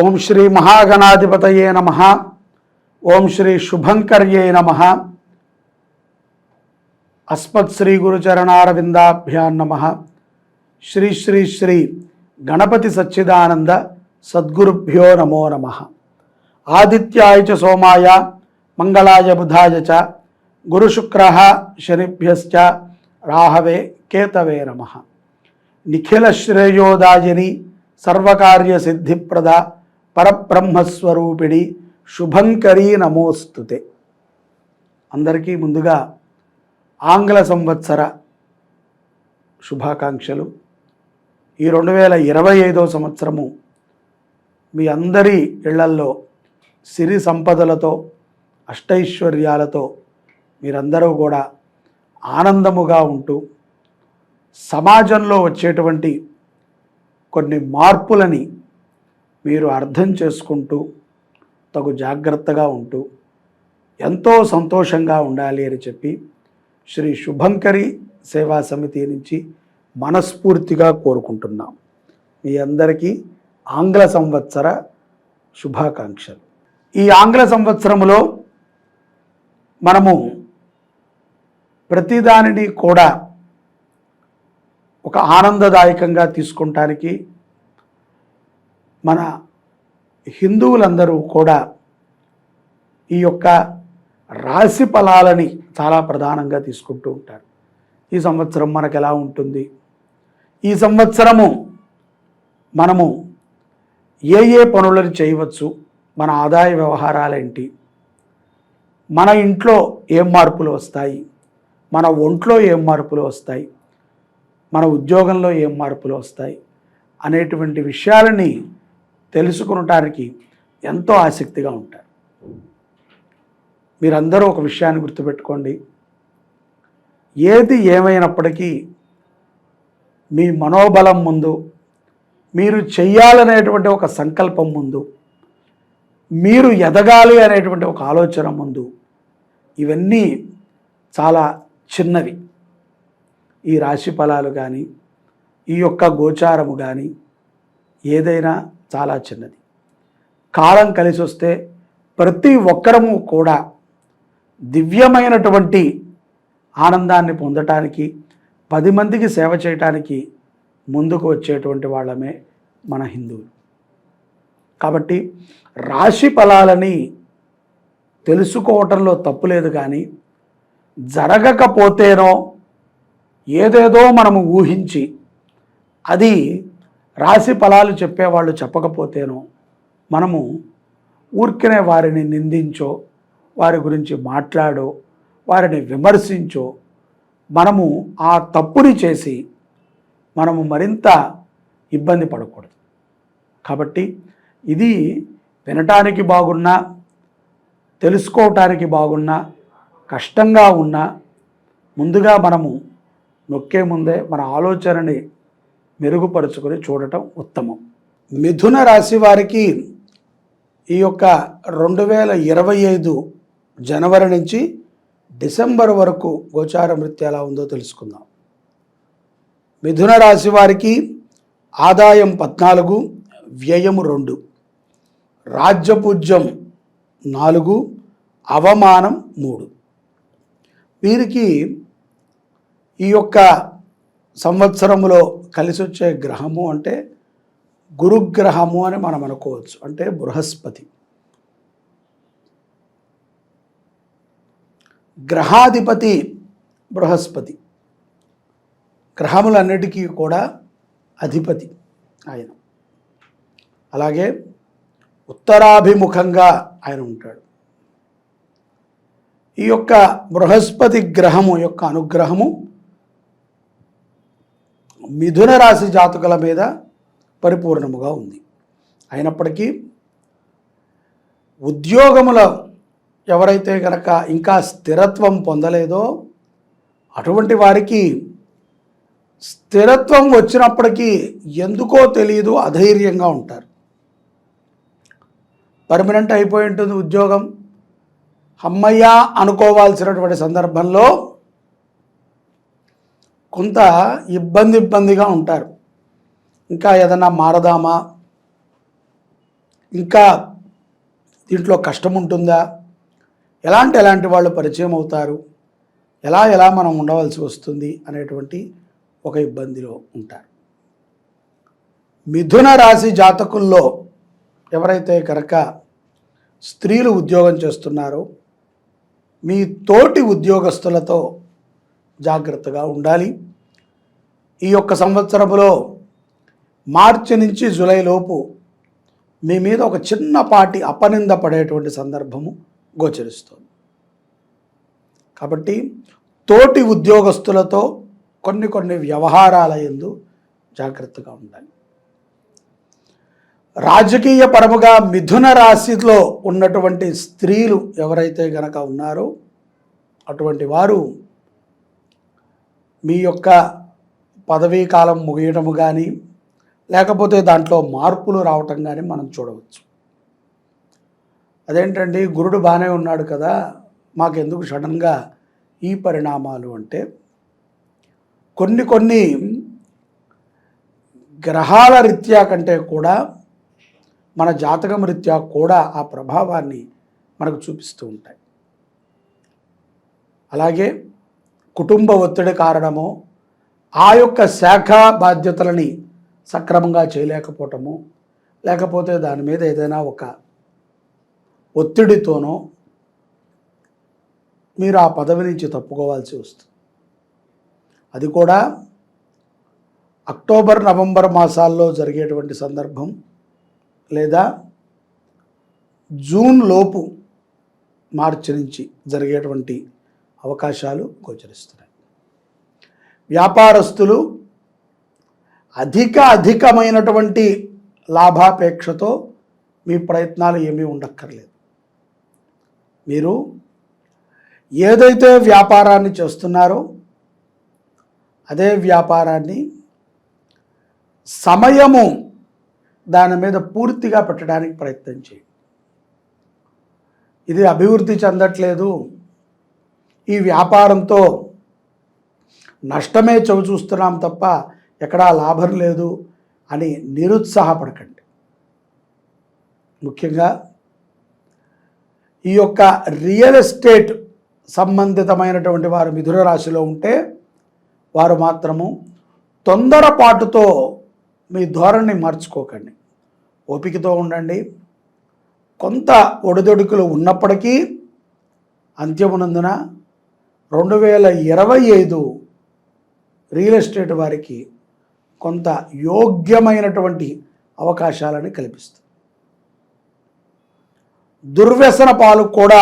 ఓం శ్రీ మహాగణాధిపతయే నమ. ఓం శ్రీ శుభంకర్యే నమ. అస్మత్ శ్రీ గురుచరణారవిందాభ్యాన్ నమ. శ్రీ శ్రీ శ్రీ గణపతి సచ్చిదానంద సద్గురుభ్యో నమో నమ. ఆదిత్యాయ చ సోమాయ మంగళాయ బుధాయ చ గురుశుక్ర శనిభ్యశ్చ రాహవే కేతవే నమ. నిఖిల శ్రేయోదాయని సర్వకార్య సిద్ధిప్రద పరబ్రహ్మస్వరూపిణి శుభంకరీ నమోస్తుతే. అందరికీ ముందుగా ఆంగ్ల సంవత్సర శుభాకాంక్షలు. ఈ రెండు వేల ఇరవై ఐదో సంవత్సరము మీ అందరి ఇళ్ళల్లో సిరి సంపదలతో అష్టైశ్వర్యాలతో మీరందరూ కూడా ఆనందముగా ఉంటూ సమాజంలో వచ్చేటువంటి కొన్ని మార్పులని మీరు అర్థం చేసుకుంటూ తగు జాగ్రత్తగా ఉంటూ ఎంతో సంతోషంగా ఉండాలి అని చెప్పి శ్రీ శుభంకరి సేవా సమితి నుంచి మనస్ఫూర్తిగా కోరుకుంటున్నాం. మీ అందరికీ ఆంగ్ల సంవత్సర శుభాకాంక్షలు. ఈ ఆంగ్ల సంవత్సరంలో మనము ప్రతిదానిని కూడా ఒక ఆనందదాయకంగా తీసుకుంటానికి మన హిందువులందరూ కూడా ఈ యొక్క రాశి ఫలాలని చాలా ప్రధానంగా తీసుకుంటూ ఉంటారు. ఈ సంవత్సరం మనకు ఎలా ఉంటుంది? ఈ సంవత్సరము మనము ఏ ఏ పనులను చేయవచ్చు? మన ఆదాయ వ్యవహారాలేంటి? మన ఇంట్లో ఏం మార్పులు వస్తాయి? మన ఒంట్లో ఏం మార్పులు వస్తాయి? మన ఉద్యోగంలో ఏం మార్పులు వస్తాయి? అనేటువంటి విషయాలని తెలుసుకునటానికి ఎంతో ఆసక్తిగా ఉంటారు. మీరందరూ ఒక విషయాన్ని గుర్తుపెట్టుకోండి. ఏది ఏమైనప్పటికీ మీ మనోబలం ముందు మీరు చెయ్యాలనేటువంటి ఒక సంకల్పం ముందు మీరు ఎదగాలి అనేటువంటి ఒక ఆలోచన ముందు ఇవన్నీ చాలా చిన్నవి. ఈ రాశి ఫలాలు కానీ ఈ యొక్క గోచారము కానీ ఏదైనా చాలా చిన్నది. కాలం కలిసి వస్తే ప్రతి ఒక్కరము కూడా దివ్యమైనటువంటి ఆనందాన్ని పొందటానికి పది మందికి సేవ చేయటానికి ముందుకు వచ్చేటువంటి వాళ్ళమే మన హిందువులు. కాబట్టి రాశి ఫలాలని తెలుసుకోవటంలో తప్పు లేదు కానీ జరగకపోతేనో ఏదేదో మనము ఊహించి అది రాశి ఫలాలు చెప్పేవాళ్ళు చెప్పకపోతేనో మనము ఊరికనే వారిని నిందించో వారి గురించి మాట్లాడో వారిని విమర్శించో మనము ఆ తప్పుని చేసి మనము మరింత ఇబ్బంది పడకూడదు. కాబట్టి ఇది వినటానికి బాగున్నా తెలుసుకోవటానికి బాగున్నా కష్టంగా ఉన్నా ముందుగా మనము నొక్కే ముందే మన ఆలోచనని మెరుగుపరుచుకొని చూడటం ఉత్తమం. మిథున రాశి వారికి ఈ యొక్క రెండు వేల ఇరవై ఐదు జనవరి నుంచి డిసెంబర్ వరకు గోచార వృత్తి ఎలా ఉందో తెలుసుకుందాం. మిథున రాశి వారికి ఆదాయం పద్నాలుగు వ్యయం రెండు రాజ్యపూజ్యం నాలుగు అవమానం మూడు. వీరికి ఈ యొక్క సంవత్సరములో కలిసి వచ్చే గ్రహము అంటే గురుగ్రహము అని మనం అనుకోవచ్చు అంటే బృహస్పతి. గ్రహాధిపతి బృహస్పతి. గ్రహములన్నిటికీ కూడా అధిపతి ఆయన. అలాగే ఉత్తరాభిముఖంగా ఆయన ఉంటాడు. ఈ యొక్క బృహస్పతి గ్రహము యొక్క అనుగ్రహము మిథున రాశి జాతకుల మీద పరిపూర్ణముగా ఉంది. అయినప్పటికీ ఉద్యోగముల ఎవరైతే కనుక ఇంకా స్థిరత్వం పొందలేదో అటువంటి వారికి స్థిరత్వం వచ్చినప్పటికీ ఎందుకో తెలియదు అధైర్యంగా ఉంటారు. పర్మనెంట్ అయిపోయి ఉంటుంది ఉద్యోగం. అమ్మయ్య అనుకోవాల్సినటువంటి సందర్భంలో కొంత ఇబ్బంది ఇబ్బందిగా ఉంటారు. ఇంకా ఏదన్నా మారదామా? ఇంకా దీంట్లో కష్టం ఉంటుందా ఎలాంటి ఎలాంటి వాళ్ళు పరిచయం అవుతారు? ఎలా ఎలా మనం ఉండవలసి వస్తుంది? అనేటువంటి ఒక ఇబ్బందిలో ఉంటారు. మిథున రాశి జాతకుల్లో ఎవరైతే కనుక స్త్రీలు ఉద్యోగం చేస్తున్నారో మీ తోటి ఉద్యోగస్తులతో జాగ్రత్తగా ఉండాలి. ఈ యొక్క సంవత్సరంలో మార్చి నుంచి జూలై లోపు మీ మీద ఒక చిన్నపాటి అపనింద పడేటువంటి సందర్భము గోచరిస్తుంది. కాబట్టి తోటి ఉద్యోగస్తులతో కొన్ని కొన్ని వ్యవహారాల ఎందు జాగ్రత్తగా ఉండాలి. రాజకీయ పరముగా మిథున రాశిలో ఉన్నటువంటి స్త్రీలు ఎవరైతే గనక ఉన్నారో అటువంటి వారు మీ యొక్క పదవీ కాలం ముగియటము కానీ లేకపోతే దాంట్లో మార్పులు రావటం కానీ మనం చూడవచ్చు. అదేంటండి గురుడు బాగానే ఉన్నాడు కదా మాకెందుకు సడన్గా ఈ పరిణామాలు అంటే కొన్ని కొన్ని గ్రహాల రీత్యా కంటే కూడా మన జాతకం రీత్యా కూడా ఆ ప్రభావాన్ని మనకు చూపిస్తూ ఉంటాయి. అలాగే కుటుంబ ఒత్తిడి కారణము ఆ యొక్క శాఖ బాధ్యతలని సక్రమంగా చేయలేకపోవటము లేకపోతే దాని మీద ఏదైనా ఒక ఒత్తిడితోనో మీరు ఆ పదవి నుంచి తప్పుకోవాల్సి వస్తుంది. అది కూడా అక్టోబర్ నవంబర్ మాసాల్లో జరిగేటువంటి సందర్భం లేదా జూన్ లోపు మార్చి నుంచి జరిగేటువంటి అవకాశాలు గోచరిస్తున్నాయి. వ్యాపారస్తులు అధిక అధికమైనటువంటి లాభాపేక్షతో మీ ప్రయత్నాలు ఏమీ ఉండక్కర్లేదు. మీరు ఏదైతే వ్యాపారాన్ని చేస్తున్నారో అదే వ్యాపారాన్ని సమయము దాని మీద పూర్తిగా పెట్టడానికి ప్రయత్నం చేయండి. ఇది అభివృద్ధి చెందట్లేదు. ఈ వ్యాపారంతో నష్టమే చవి చూస్తున్నాం తప్ప ఎక్కడా లాభం లేదు అని నిరుత్సాహపడకండి. ముఖ్యంగా ఈ యొక్క రియల్ ఎస్టేట్ సంబంధితమైనటువంటి వారు మిథున రాశిలో ఉంటే వారు మాత్రము తొందరపాటుతో మీ ధోరణి మార్చుకోకండి. ఓపికతో ఉండండి. కొంత ఒడిదొడుకులు ఉన్నప్పటికీ అంత్యమునందున రెండు వేల ఇరవై ఐదు రియల్ ఎస్టేట్ వారికి కొంత యోగ్యమైనటువంటి అవకాశాలని కల్పిస్తుంది. దుర్వ్యసన పాలు కూడా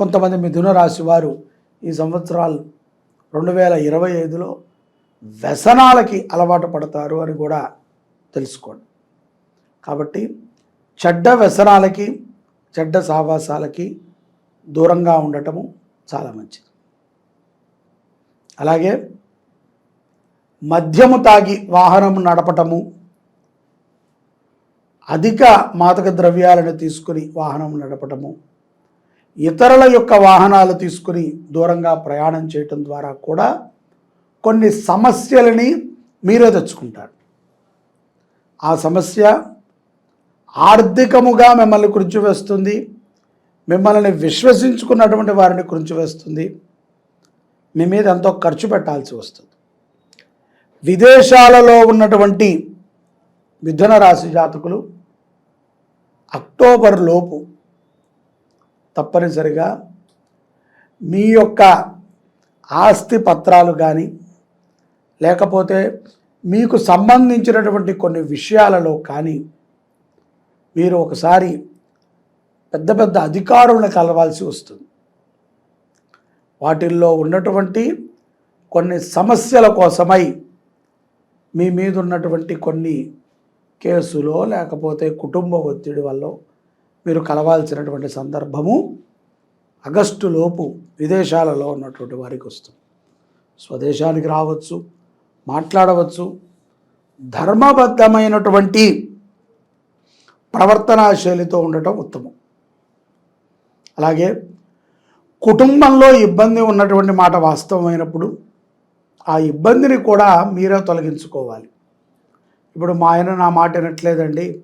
కొంతమంది మిథున రాశి వారు ఈ సంవత్సరాలు రెండు వేల ఇరవై ఐదులో వ్యసనాలకి అలవాటు పడతారు అని కూడా తెలుసుకోండి. కాబట్టి చెడ్డ వ్యసనాలకి చెడ్డ సావాసాలకి దూరంగా ఉండటము చాలా మంచిది. అలాగే మద్యము తాగి వాహనం నడపటము అధిక మాదక ద్రవ్యాలను తీసుకుని వాహనం నడపటము ఇతరుల యొక్క వాహనాలు తీసుకుని దూరంగా ప్రయాణం చేయటం ద్వారా కూడా కొన్ని సమస్యలని మీరే తెచ్చుకుంటారు. ఆ సమస్య ఆర్థికముగా మిమ్మల్ని కృంచివేస్తుంది మిమ్మల్ని విశ్వసించుకున్నటువంటి వారిని కృంచివేస్తుంది మీ మీద ఎంతో ఖర్చు పెట్టాల్సి వస్తుంది. విదేశాలలో ఉన్నటువంటి మిథున రాశి జాతకులు అక్టోబర్ లోపు తప్పనిసరిగా మీ యొక్క ఆస్తి పత్రాలు కానీ లేకపోతే మీకు సంబంధించినటువంటి కొన్ని విషయాలలో కానీ మీరు ఒకసారి పెద్ద పెద్ద అధికారులను కలవాల్సి వస్తుంది. వాటిల్లో ఉన్నటువంటి కొన్ని సమస్యల కోసమై మీ మీద ఉన్నటువంటి కొన్ని కేసులో లేకపోతే కుటుంబ ఒత్తిడి వల్ల మీరు కలవాల్సినటువంటి సందర్భము ఆగస్టులోపు విదేశాలలో ఉన్నటువంటి వారికి వస్తుంది. స్వదేశానికి రావచ్చు మాట్లాడవచ్చు. ధర్మబద్ధమైనటువంటి ప్రవర్తనా శైలితో ఉండటం ఉత్తమం. అలాగే కుటుంబంలో ఇబ్బంది ఉన్నటువంటి మాట వాస్తవమైనప్పుడు ఆ ఇబ్బందిని కూడా మీరే తొలగించుకోవాలి. ఇప్పుడు మా ఆయన నా మాట వినట్లేదండి.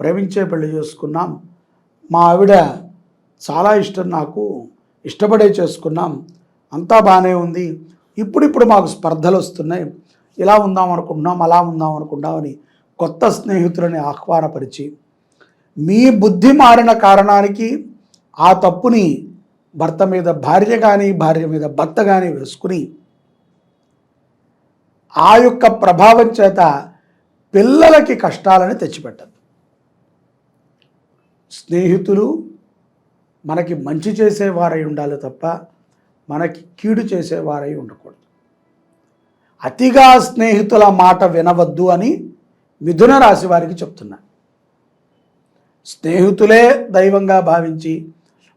ప్రేమించే పెళ్ళి చేసుకున్నాం. మా ఆవిడ చాలా ఇష్టం నాకు ఇష్టపడే చేసుకున్నాం. అంతా బాగానే ఉంది. ఇప్పుడిప్పుడు మాకు స్పర్ధలు వస్తున్నాయి. ఇలా ఉందాం అనుకుంటున్నాం అలా ఉందాం అనుకుంటున్నాం అని కొత్త స్నేహితులని ఆహ్వానపరిచి మీ బుద్ధి మారిన కారణానికి ఆ తప్పుని భర్త మీద భార్య కానీ భార్య మీద భర్త కానీ వేసుకుని ఆ యొక్క ప్రభావం చేత పిల్లలకి కష్టాలని తెచ్చిపెట్టదు. స్నేహితులు మనకి మంచి చేసేవారై ఉండాలి తప్ప మనకి కీడు చేసేవారై ఉండకూడదు. అతిగా స్నేహితుల మాట వినవద్దు అని మిథున రాశి వారికి చెప్తున్నా. స్నేహితులే దైవంగా భావించి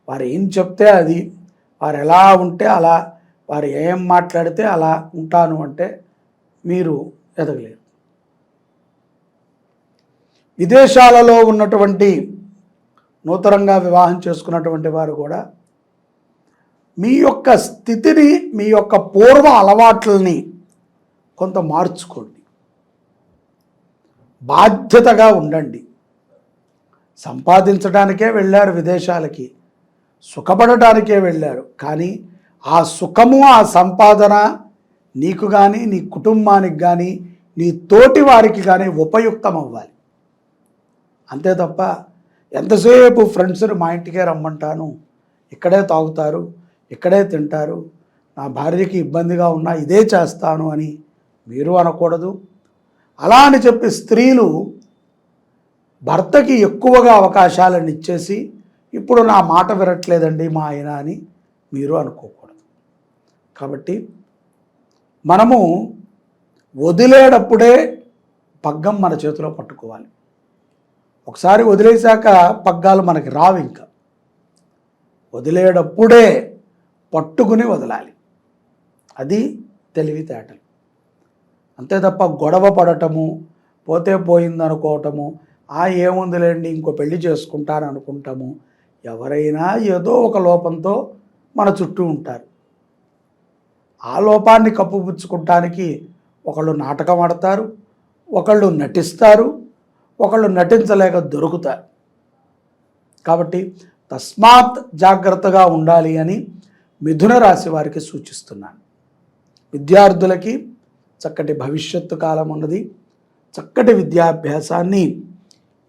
వారు ఏం చెప్తే అది వారు ఎలా ఉంటే అలా వారు ఏం మాట్లాడితే అలా ఉంటాను అంటే మీరు ఎదగలేరు. విదేశాలలో ఉన్నటువంటి నూతనంగా వివాహం చేసుకున్నటువంటి వారు కూడా మీ యొక్క స్థితిని మీ యొక్క పూర్వ అలవాట్లని కొంత మార్చుకోండి. బాధ్యతగా ఉండండి. సంపాదించడానికే వెళ్ళారు విదేశాలకి. సుఖపడటానికే వెళ్ళారు. కానీ ఆ సుఖము ఆ సంపాదన నీకు కానీ నీ కుటుంబానికి కానీ నీ తోటి వారికి కానీ ఉపయుక్తం అవ్వాలి అంతే తప్ప ఎంతసేపు ఫ్రెండ్స్ని మా ఇంటికే రమ్మంటాను ఇక్కడే తాగుతారు ఇక్కడే తింటారు నా భార్యకి ఇబ్బందిగా ఉన్నా ఇదే చేస్తాను అని మీరు అనకూడదు. అలా అని చెప్పి స్త్రీలు భర్తకి ఎక్కువగా అవకాశాలను ఇచ్చేసి ఇప్పుడు నా మాట వినట్లేదండి మా ఆయన అని మీరు అనుకోకూడదు. కాబట్టి మనము వదిలేటప్పుడే పగ్గం మన చేతిలో పట్టుకోవాలి. ఒకసారి వదిలేశాక పగ్గాలు మనకి రావు ఇంకా. వదిలేటప్పుడే పట్టుకుని వదలాలి. అది తెలివితేటలు. అంతే తప్ప గొడవ పడటము పోతే పోయిందనుకోవటము ఆ ఏముందిలేండి ఇంకో పెళ్ళి చేసుకుంటాను అనుకుంటాము ఎవరైనా ఏదో ఒక లోపంతో మన చుట్టూ ఉంటారు. ఆ లోపాన్ని కప్పుపుచ్చుకోవటానికి ఒకళ్ళు నాటకం ఆడతారు ఒకళ్ళు నటిస్తారు ఒకళ్ళు నటించలేక దొరుకుతారు. కాబట్టి తస్మాత్ జాగ్రత్తగా ఉండాలి అని మిథున రాశి వారికి సూచిస్తున్నాను. విద్యార్థులకి చక్కటి భవిష్యత్తు కాలం ఉన్నది. చక్కటి విద్యాభ్యాసాన్ని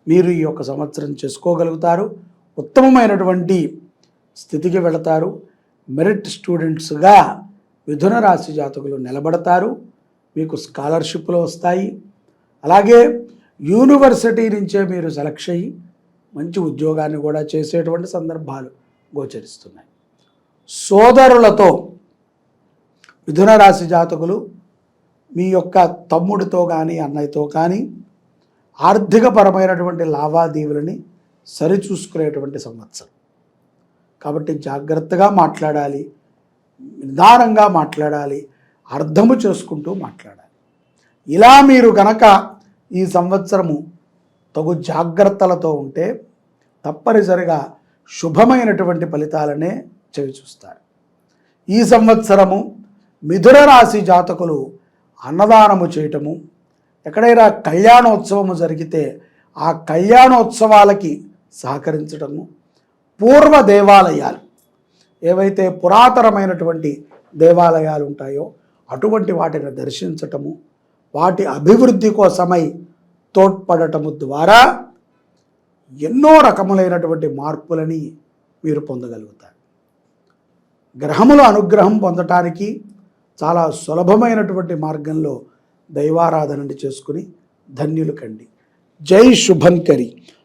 మీరు ఈ యొక్క సంవత్సరం చేసుకోగలుగుతారు. ఉత్తమమైనటువంటి స్థితికి వెళతారు. మెరిట్ స్టూడెంట్స్గా మిథున రాశి జాతకులు నిలబడతారు. మీకు స్కాలర్షిప్లు వస్తాయి. అలాగే యూనివర్సిటీ నుంచే మీరు సెలెక్ట్ అయ్యి మంచి ఉద్యోగాన్ని కూడా చేసేటువంటి సందర్భాలు గోచరిస్తున్నాయి. సోదరులతో మిథున రాశి జాతకులు మీ యొక్క తమ్ముడితో కానీ అన్నయ్యతో కానీ ఆర్థికపరమైనటువంటి లావాదేవీలని సరిచూసుకునేటువంటి సంవత్సరం. కాబట్టి జాగ్రత్తగా మాట్లాడాలి నిదానంగా మాట్లాడాలి అర్థము చేసుకుంటూ మాట్లాడాలి. ఇలా మీరు గనక ఈ సంవత్సరము తగు జాగ్రత్తలతో ఉంటే తప్పనిసరిగా శుభమైనటువంటి ఫలితాలనే చవి చూస్తారు. ఈ సంవత్సరము మిథున రాశి జాతకులు అన్నదానము చేయటము ఎక్కడైనా కళ్యాణోత్సవము జరిగితే ఆ కళ్యాణోత్సవాలకి సహకరించటము పూర్వ దేవాలయాలు ఏవైతే పురాతనమైనటువంటి దేవాలయాలు ఉంటాయో అటువంటి వాటిని దర్శించటము వాటి అభివృద్ధి కోసమై తోడ్పడటము ద్వారా ఎన్నో రకములైనటువంటి మార్పులని మీరు పొందగలుగుతారు. గ్రహముల అనుగ్రహం పొందటానికి చాలా సులభమైనటువంటి మార్గంలో దైవారాధనని చేసుకుని ధన్యులు కండి. జై శుభంకరి.